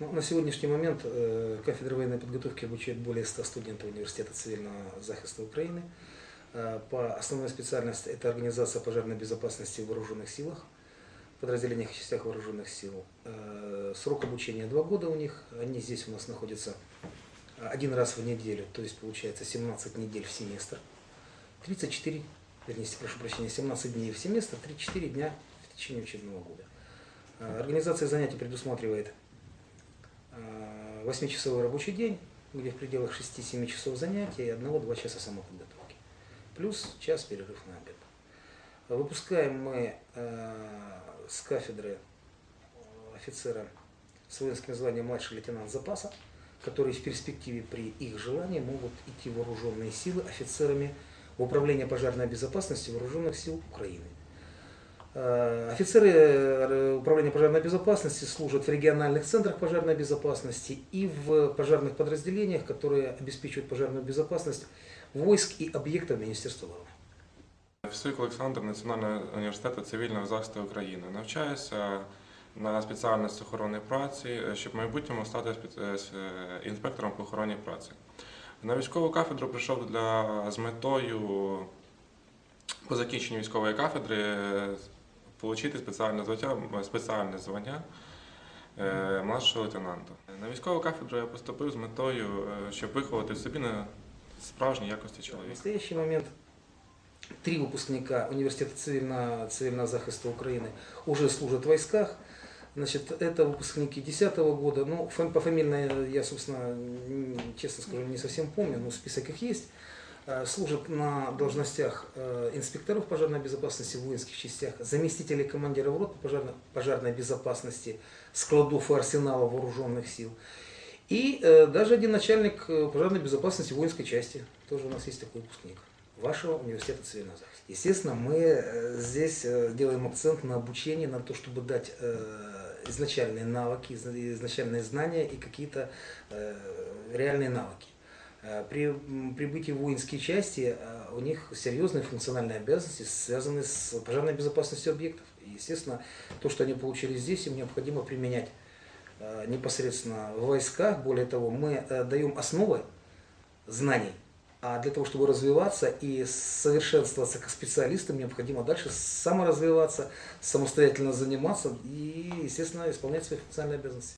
Ну, на сегодняшний момент э, кафедра военной подготовки обучает более 100 студентов Университета цивильного захиста Украины. Э, по основной специальности это организация пожарной безопасности в вооруженных силах, подразделениях и частях вооруженных сил. Э, срок обучения 2 года у них. Они здесь у нас находятся один раз в неделю, то есть получается 17 недель в семестр. 34, вернее, прошу прощения, 17 дней в семестр, 34 дня в течение учебного года. Э, Организация занятий предусматривает 8-часовой рабочий день, где в пределах 6-7 часов занятий и 1-2 часа самоподготовки. Плюс час перерыв на обед. Выпускаем мы э, с кафедры офицера с воинским званием младший лейтенант запаса, которые в перспективе при их желании могут идти вооруженные силы офицерами в Управление пожарной безопасности Вооруженных сил Украины. Э, Офицеры э, Управления пожарной безопасности служат в региональных центрах пожарной безопасности и в пожарных подразделениях, которые обеспечивают пожарную безопасность войск и объектов Министерства обороны. Фісуйк Олександр, Національного університету цивільного захисту України. Навчаюся на спеціальність охорони праці, щоб в майбутньому стати спе- е, с- е, інспектором по охороні праці. На військову кафедру прийшов для, з метою по закінченню військової кафедри е, отримати спеціальне звання, спеціальне звання е, младшого лейтенанта. На військову кафедру я поступив з метою, е, щоб виховати в собі на справжні якості В чоловіка. настоящий момент три выпускника Университета цивильного, цивильного захиста Украины уже служат в войсках. Значит, это выпускники 2010 года. Ну, фам- пофамильно я, собственно, м, честно скажу, не совсем помню, но список их есть. Э, Служат на должностях э, инспекторов пожарной безопасности в воинских частях, заместителей командиров рот по пожарной, пожарной безопасности, складов и арсенала вооруженных сил. И э, даже один начальник пожарной безопасности воинской части. Тоже у нас есть такой выпускник вашего университета цивильного захиста. Естественно, мы здесь делаем акцент на обучение, на то, чтобы дать изначальные навыки, изна- изначальные знания и какие-то реальные навыки. Э, При прибытии в воинские части э, у них серьезные функциональные обязанности, связанные с пожарной безопасностью объектов. И, естественно, то, что они получили здесь, им необходимо применять э, непосредственно в войсках. Более того, мы даем основы знаний, а для того, чтобы развиваться и совершенствоваться как специалистам, необходимо дальше саморазвиваться, самостоятельно заниматься и, естественно, исполнять свои функциональные обязанности.